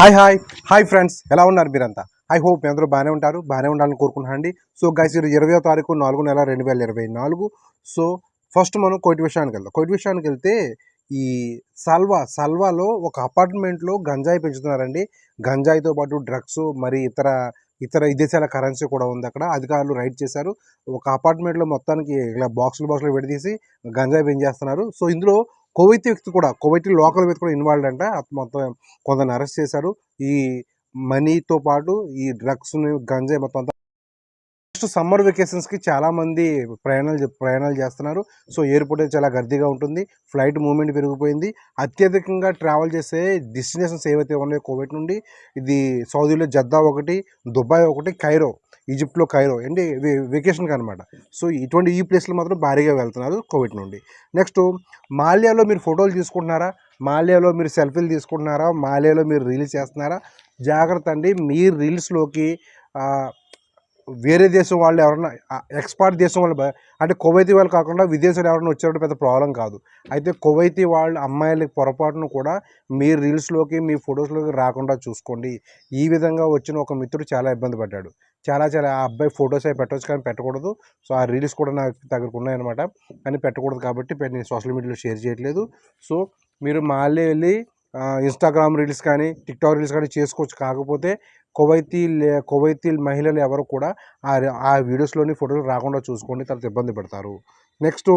Hi hi hi friends ఎలా ఉన్నారు మీరంతా? ఐ హోప్ మీ అందరూ బాగానే ఉంటారు. బాగానే ఉండాలని కోరుకుంటున్నాండి సో గైస్ ఇది ఇరవయో తారీఖు నాలుగు నెల రెండు వేల ఇరవై నాలుగు. సో ఫస్ట్ మనం కోయిట్ విషయానికి వెళ్దాం. కోటి విషయానికి వెళ్తే ఈ సల్వా సల్వాలో ఒక అపార్ట్మెంట్లో గంజాయి పెంచుతున్నారండి. గంజాయితో పాటు డ్రగ్స్ మరి ఇతర ఇతర విదేశాల కరెన్సీ కూడా ఉంది అక్కడ. అధికారులు రైడ్ చేశారు. ఒక అపార్ట్మెంట్లో మొత్తానికి ఇలా బాక్సులు బాక్సులు విడదీసి గంజాయి పెంచేస్తున్నారు. సో ఇందులో కోవైతీ వ్యక్తి కూడా కోవైతీ లోకల్ వ్యక్తి కూడా ఇన్వాల్వ్ అంట. మొత్తం కొందరిని అరెస్ట్ చేశారు ఈ మనీతో పాటు ఈ డ్రగ్స్ని గంజాయి మొత్తం అంతా నెక్స్ట్ సమ్మర్ వెకేషన్స్కి చాలామంది ప్రయాణాలు చే- ప్రయాణాలు చేస్తున్నారు. సో ఎయిర్పోర్ట్ అయితే చాలా గర్దిగా ఉంటుంది. ఫ్లైట్ మూవ్మెంట్ పెరిగిపోయింది. అత్యధికంగా ట్రావెల్ చేసే డెస్టినేషన్స్ ఏవైతే ఉన్నాయో కోవిడ్ నుండి ఇది సౌదీలో జద్దా ఒకటి దుబాయ్ ఒకటి కైరో ఈజిప్ట్లో కైరో అంటే వెకేషన్కి అనమాట సో ఇటువంటి ఈ ప్లేస్లు మాత్రం భారీగా వెళ్తున్నారు కోవిడ్ నుండి. నెక్స్ట్ మాల్యాలో మీరు ఫోటోలు తీసుకుంటున్నారా? మాల్యాలో మీరు సెల్ఫీలు తీసుకుంటున్నారా? మాల్యాలో మీరు రీల్స్ చేస్తున్నారా? జాగ్రత్త అండి. మీ రీల్స్లోకి వేరే దేశం వాళ్ళు ఎవరన్నా ఎక్స్పర్ట్ దేశం వాళ్ళు అంటే కువైతీ వాళ్ళు కాకుండా విదేశాలు ఎవరైనా వచ్చేటప్పుడు పెద్ద ప్రాబ్లం కాదు. అయితే కువైతీ వాళ్ళ అమ్మాయిలకి పొరపాటును కూడా మీ రీల్స్లోకి మీ ఫొటోస్లోకి రాకుండా చూసుకోండి. ఈ విధంగా వచ్చిన ఒక మిత్రుడు చాలా ఇబ్బంది పడ్డాడు. చాలా చాలా ఆ అబ్బాయి ఫొటోస్ అవి పెట్టవచ్చు కానీ పెట్టకూడదు. సో ఆ రీల్స్ కూడా నాకు దగ్గరకు ఉన్నాయన్నమాట. కానీ పెట్టకూడదు కాబట్టి నేను సోషల్ మీడియాలో షేర్ చేయట్లేదు. సో మీరు మళ్ళీ వెళ్ళి ఇన్స్టాగ్రామ్ రీల్స్ కానీ టిక్టాక్ రీల్స్ కానీ చేసుకోవచ్చు. కాకపోతే కువైతీ కువైతీ మహిళలు ఎవరు కూడా ఆ ఆ వీడియోస్లోని ఫోటోలు రాకుండా చూసుకోండి తర్వాత ఇబ్బంది పెడతారు. నెక్స్ట్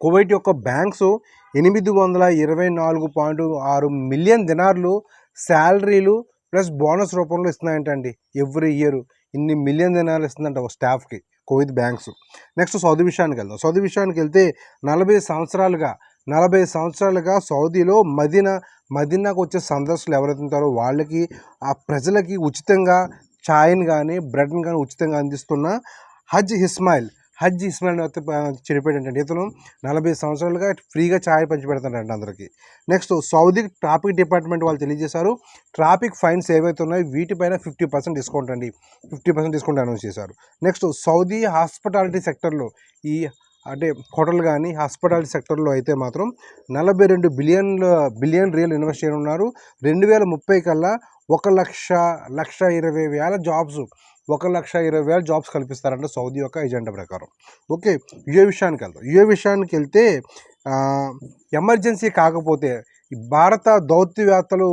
కువైట్ యొక్క బ్యాంక్స్ ఎనిమిది వందల ఇరవై నాలుగు పాయింట్ ఆరు మిలియన్ దినార్లు శాలరీలు ప్లస్ బోనస్ రూపంలో ఇస్తున్నాయంటండి ఎవ్రీ ఇయర్. ఇన్ని మిలియన్ దినాలు ఇస్తుందంట ఒక స్టాఫ్కి కువైత్ బ్యాంక్స్. నెక్స్ట్ సౌదీ విషయానికి వెళ్దాం. సౌదీ విషయానికి వెళ్తే నలభై సంవత్సరాలుగా నలభై సంవత్సరాలుగా సౌదీలో మదీనా మదీనాకు వచ్చే సందర్శకులు ఎవరైతే ఉంటారో వాళ్ళకి ఆ ప్రజలకి ఉచితంగా ఛాయ్ని కానీ బ్రెడ్ని కానీ ఉచితంగా అందిస్తున్న హజ్ ఇస్మాయిల్ హజ్ ఇస్మాయిల్ అయితే ఇతను నలభై సంవత్సరాలుగా ఫ్రీగా ఛాయ్ పంచిపెడతాడంట అందరికీ. నెక్స్ట్ సౌదీ ట్రాఫిక్ డిపార్ట్మెంట్ వాళ్ళు తెలియజేశారు ట్రాఫిక్ ఫైన్స్ ఏవైతే ఉన్నాయో వీటిపైన ఫిఫ్టీ పర్సెంట్ డిస్కౌంట్ అండి. ఫిఫ్టీ పర్సెంట్ డిస్కౌంట్ అనౌన్స్ చేశారు. నెక్స్ట్ సౌదీ హాస్పిటాలిటీ సెక్టర్లో ఈ అంటే హోటల్ కానీ హాస్పిటాలిటీ సెక్టర్లో అయితే మాత్రం నలభై రెండు బిలియన్ల బిలియన్ రియల్ ఇన్వెస్ట్ చేయనున్నారు. రెండు వేల ముప్పై కల్లా ఒక లక్ష లక్ష ఇరవై వేల జాబ్స్ ఒక లక్ష ఇరవై వేల జాబ్స్ కల్పిస్తారంట సౌదీ యొక్క ఎజెండా ప్రకారం. ఓకే యుఏ విషయానికి వెళ్తాం యుఏ విషయానికి వెళ్తే ఎమర్జెన్సీ కాకపోతే భారత దౌత్యవేత్తలు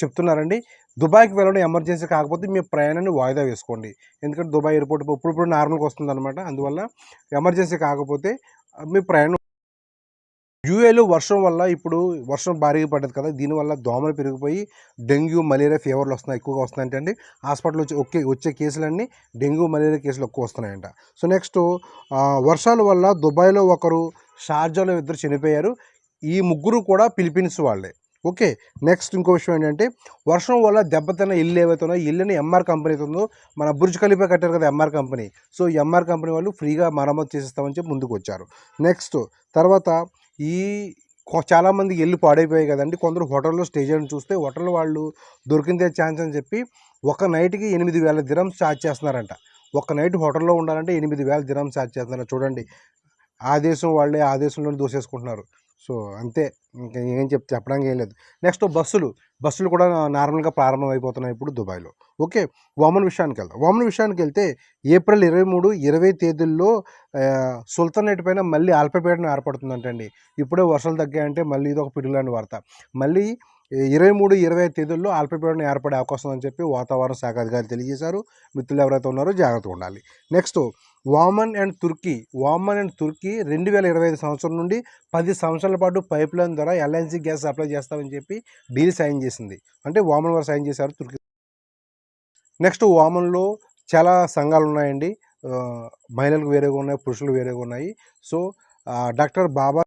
చెప్తున్నారండి దుబాయ్కి వెళ్ళడం ఎమర్జెన్సీ కాకపోతే మీ ప్రయాణాన్ని వాయిదా వేసుకోండి. ఎందుకంటే దుబాయ్ ఎయిర్పోర్ట్ ఇప్పుడు నార్మల్గా వస్తుంది అనమాట అందువల్ల ఎమర్జెన్సీ కాకపోతే మీ ప్రయాణం యూఏలో వర్షం వల్ల ఇప్పుడు వర్షం భారీగా పడ్డది కదా దీనివల్ల దోమలు పెరిగిపోయి డెంగ్యూ మలేరియా ఫీవర్లు వస్తున్నాయి ఎక్కువగా వస్తున్నాయంటే అండి. హాస్పిటల్ వచ్చి ఒకే వచ్చే కేసులన్నీ డెంగ్యూ మలేరియా కేసులు ఎక్కువ వస్తున్నాయంట. సో నెక్స్ట్ వర్షాల వల్ల దుబాయ్లో ఒకరు షార్జాలో ఇద్దరు చనిపోయారు. ఈ ముగ్గురు కూడా ఫిలిపీన్స్ వాళ్ళే. ఓకే నెక్స్ట్ ఇంకో విషయం ఏంటంటే వర్షం వల్ల దెబ్బతిన్న ఇల్లు ఏవైతే ఉన్నాయో ఇల్లుని ఎంఆర్ కంపెనీ ఉందో మన బుర్జ్ ఖలీఫా కట్టారు కదా Emaar company so Emaar company వాళ్ళు ఫ్రీగా మరమ్మతు చేసిస్తామని చెప్పి ముందుకు వచ్చారు నెక్స్ట్ తర్వాత ఈ చాలామంది ఇల్లు పాడైపోయాయి కదండి. కొందరు హోటల్లో స్టే చేయడం చూస్తే హోటల్ వాళ్ళు దొరికిందే ఛాన్స్ అని చెప్పి ఒక నైట్కి ఎనిమిది వేల దిరమ్స్ ఛార్జ్ చేస్తున్నారంట. ఒక నైట్ హోటల్లో ఉండాలంటే ఎనిమిది వేల దిరమ్స్ ఛార్జ్ చేస్తున్నారు. చూడండి ఆ దేశం వాళ్ళే ఆ దేశంలోనే దోసేసుకుంటున్నారు. సో అంతే. ఇంకా ఏం చెప్ చెప్పడానికి ఏం లేదు. నెక్స్ట్ బస్సులు. బస్సులు కూడా నార్మల్గా ప్రారంభం అయిపోతున్నాయి ఇప్పుడు దుబాయ్లో. ఓకే. వామన్ విషయానికి వెళ్దాం వామన్ విషయానికి వెళ్తే ఏప్రిల్ ఇరవై మూడు ఇరవై తేదీల్లో సుల్తానేట్ పైన మళ్ళీ అల్పపీడనం ఏర్పడుతుందంటండి. ఇప్పుడే వర్షాలు తగ్గాయంటే మళ్ళీ ఇది ఒక పిడుగులాంటి వార్త. మళ్ళీ ఇరవై మూడు ఇరవై తేదీల్లో అల్పపీడనం ఏర్పడే అవకాశం అని చెప్పి వాతావరణ శాఖ అధికారులు తెలియజేశారు. మిత్రులు ఎవరైతే ఉన్నారో జాగ్రత్తగా ఉండాలి. Next Oman and Turkey Oman and తుర్కీ రెండు వేల ఇరవై ఐదు సంవత్సరం నుండి పది సంవత్సరాల పాటు పైప్ లైన్ ద్వారా ఎల్ఎన్జీ గ్యాస్ సప్లై చేస్తామని చెప్పి డీల్ సైన్ చేసింది. అంటే వామన్ వారు సైన్ చేశారు తుర్కీ నెక్స్ట్ వామన్లో చాలా సంఘాలు ఉన్నాయండి. మహిళలకు వేరేగా ఉన్నాయి పురుషులు వేరేగా ఉన్నాయి. సో డాక్టర్ బాబా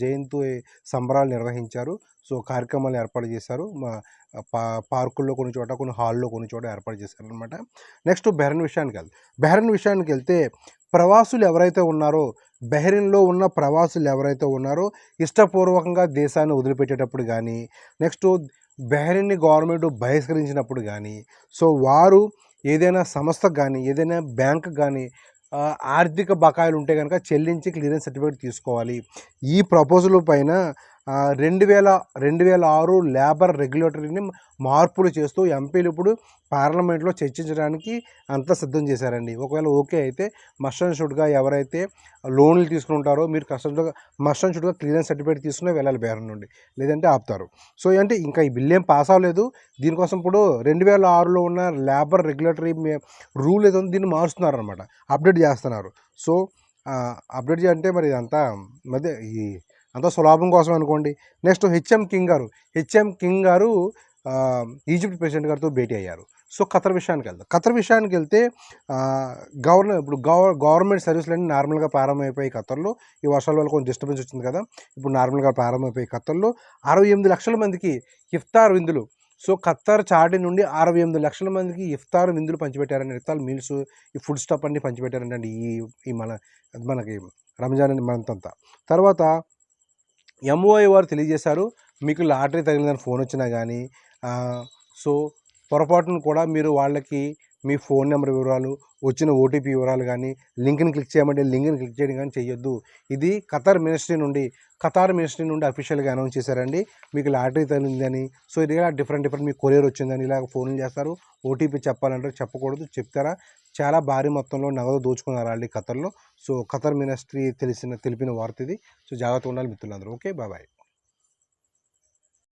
జయంతి సంబరాలు నిర్వహించారు. సో కార్యక్రమాలు ఏర్పాటు చేశారు. మా పా పార్కుల్లో కొన్ని చోట కొన్ని హాల్లో కొన్ని చోట ఏర్పాటు చేశారు అనమాట నెక్స్ట్ బెహ్రెన్ విషయానికి వెళ్తే బెహ్రెన్ విషయానికి వెళ్తే ప్రవాసులు ఎవరైతే ఉన్నారో బెహ్రెన్లో ఉన్న ప్రవాసులు ఎవరైతే ఉన్నారో ఇష్టపూర్వకంగా దేశాన్ని వదిలిపెట్టేటప్పుడు కానీ నెక్స్ట్ బెహ్రెన్ని గవర్నమెంట్ బహిష్కరించినప్పుడు కానీ సో వారు ఏదైనా సంస్థకు కానీ ఏదైనా బ్యాంక్ కానీ ఆర్థిక బకాయిలు ఉంటే కనుక చెల్లించి క్లియరెన్స్ సర్టిఫికేట్ తీసుకోవాలి. ఈ ప్రపోజల్ పైన రెండు వేల రెండు వేల ఆరు లేబర్ రెగ్యులేటరీని మార్పులు చేస్తూ ఎంపీలు ఇప్పుడు పార్లమెంట్లో చర్చించడానికి అంతా సిద్ధం చేశారండి. ఒకవేళ ఓకే అయితే మస్ట్ అండ్ షుడ్గా ఎవరైతే లోన్లు తీసుకుంటారో మీరు కష్టంగా మస్ట్ అండ్ షుడ్గా క్లియరెన్స్ సర్టిఫికేట్ తీసుకునే వెళ్ళాలి బేరం నుండి లేదంటే ఆపుతారు. సో అంటే ఇంకా ఈ బిల్ ఏం పాస్ అవ్వలేదు. దీనికోసం ఇప్పుడు రెండు వేల ఆరులో ఉన్న లేబర్ రెగ్యులేటరీ రూల్ ఏదో దీన్ని మారుస్తున్నారు అనమాట అప్డేట్ చేస్తున్నారు. సో అప్డేట్ అంటే మరి ఇదంతా మధ్య ఈ అంతా సులభం కోసం అనుకోండి. నెక్స్ట్ హెచ్ఎం కింగ్ గారు. హెచ్ఎం కింగ్ గారు ఈజిప్ట్ ప్రెసిడెంట్ గారితో భేటీ అయ్యారు. సో ఖతర్ విషయానికి వెళ్దాం. ఖతర్ విషయానికి వెళ్తే గవర్నర్ ఇప్పుడు గవర్ గవర్నమెంట్ సర్వీసులన్నీ నార్మల్గా ప్రారంభమైపోయి ఖతర్లో. ఈ వర్షాల వల్ల కొంచెం డిస్టర్బెన్స్ వచ్చింది కదా. ఇప్పుడు నార్మల్గా ప్రారంభమైపోయి ఖతర్లో. అరవై ఎనిమిది లక్షల మందికి ఇఫ్తార్ విందులు. సో ఖత్తర్ చాటి నుండి అరవై ఎనిమిది లక్షల మందికి ఇఫ్తార్ విందులు పంచిపెట్టారని ఇఫ్తార్ మీల్స్ ఈ ఫుడ్ స్టాప్ అన్ని పంచిపెట్టారండి ఈ ఈ మన మనకి రంజాన్ అని మనంతంతా. తర్వాత ఎంఓఐ వారు తెలియజేశారు. మీకు లాటరీ తగిలిందని ఫోన్ వచ్చినా కానీ సో పొరపాటును కూడా మీరు వాళ్ళకి మీ ఫోన్ నెంబర్ వివరాలు వచ్చిన ఓటీపీ వివరాలు కానీ లింక్ని క్లిక్ చేయమంటే లింక్ని క్లిక్ చేయడం కానీ చేయొద్దు ఇది ఖతార్ మినిస్ట్రీ నుండి ఖతార్ మినిస్ట్రీ నుండి అఫీషియల్గా అనౌన్స్ చేశారండి. మీకు లాటరీ తగిలిందని సో ఇది ఇలా డిఫరెంట్ డిఫరెంట్ మీకు కొరియర్ వచ్చిందని ఇలా ఫోన్లు చేస్తారు. ఓటీపీ చెప్పాలంటే చెప్పకూడదు చెప్తారా? చాలా భారీ మొత్తంలో నగదు దోచుకున్నారు ఆల్రెడీ ఖతర్లో. సో ఖతర్ మినిస్ట్రీ తెలిసిన తెలిపిన వార్త ఇది. సో జాగ్రత్తగా ఉండాలి మిత్రులందరూ. Okay bye.